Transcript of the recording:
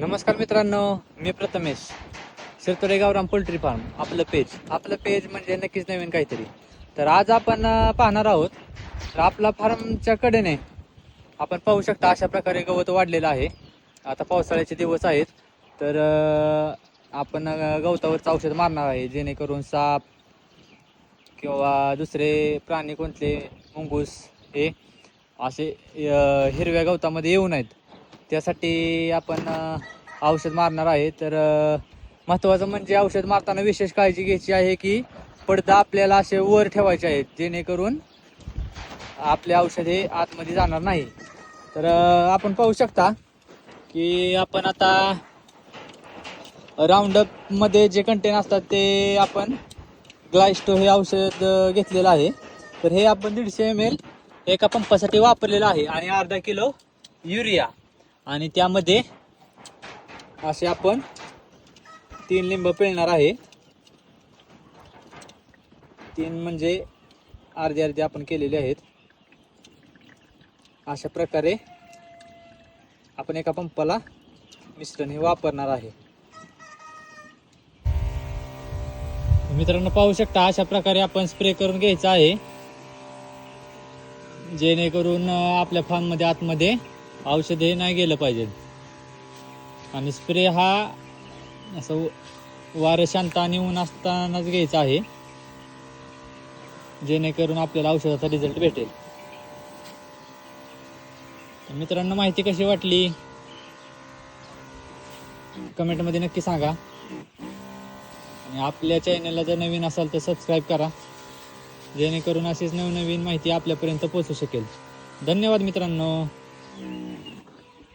नमस्कार मित्रांनो मी प्रथमेश. शिरतोडे गावराम पोल्ट्री फार्म आपलं पेज. आपलं पेज म्हणजे नक्कीच नवीन काहीतरी. तर आज आपण पाहणार आहोत तर आपला फार्मच्या कडेने आपण पाहू शकता अशा प्रकारे गवत वाढलेलं आहे. आता पावसाळ्याचे दिवस आहेत तर आपण गवतावरचं औषध मारणार आहे जेणेकरून साप किंवा दुसरे प्राणी कोणते मुंगूस हे असे हिरव्या गवतामध्ये येऊ नयेत. त्यासाठी आपण औषध मारणार आहे. तर महत्त्वाचं म्हणजे औषध मारताना विशेष काळजी घ्यायची आहे की पडदा आपल्याला असे वर ठेवायचे आहेत जेणेकरून आपले औषध हे आतमध्ये जाणार नाही. तर आपण पाहू शकता की आपण आता राऊंडअपमध्ये जे कंटेन असतात ते आपण ग्लायस्टो हे औषध घेतलेलं आहे. तर हे आपण दीडशे एम एल एका पंपासाठी वापरलेलं आहे आणि अर्धा किलो युरिया. आणि त्यामध्ये असे आपण तीन लिंब पिळणार आहे. तीन म्हणजे अर्धे अर्धे आपण केलेले आहेत. अशा प्रकारे आपण एका पंपाला मिश्रण हे वापरणार आहे. मित्रांनो पाहू शकता अशा प्रकारे आपण स्प्रे करून घ्यायचा आहे. जेणेकरून आपल्या फार्ममध्ये आतमध्ये औषध हे नाही गेलं पाहिजेत आणि स्प्रे हा असं वारं शांत आणि ऊन असतानाच घ्यायचा आहे. जेणेकरून आपल्याला औषधाचा रिझल्ट भेटेल. मित्रांनो माहिती कशी वाटली? कमेंटमध्ये नक्की सांगा. आणि आपल्या चॅनलला जर नवीन असाल तर सबस्क्राईब करा. जेणेकरून अशीच नवनवीन माहिती आपल्यापर्यंत पोहोचू शकेल. धन्यवाद मित्रांनो.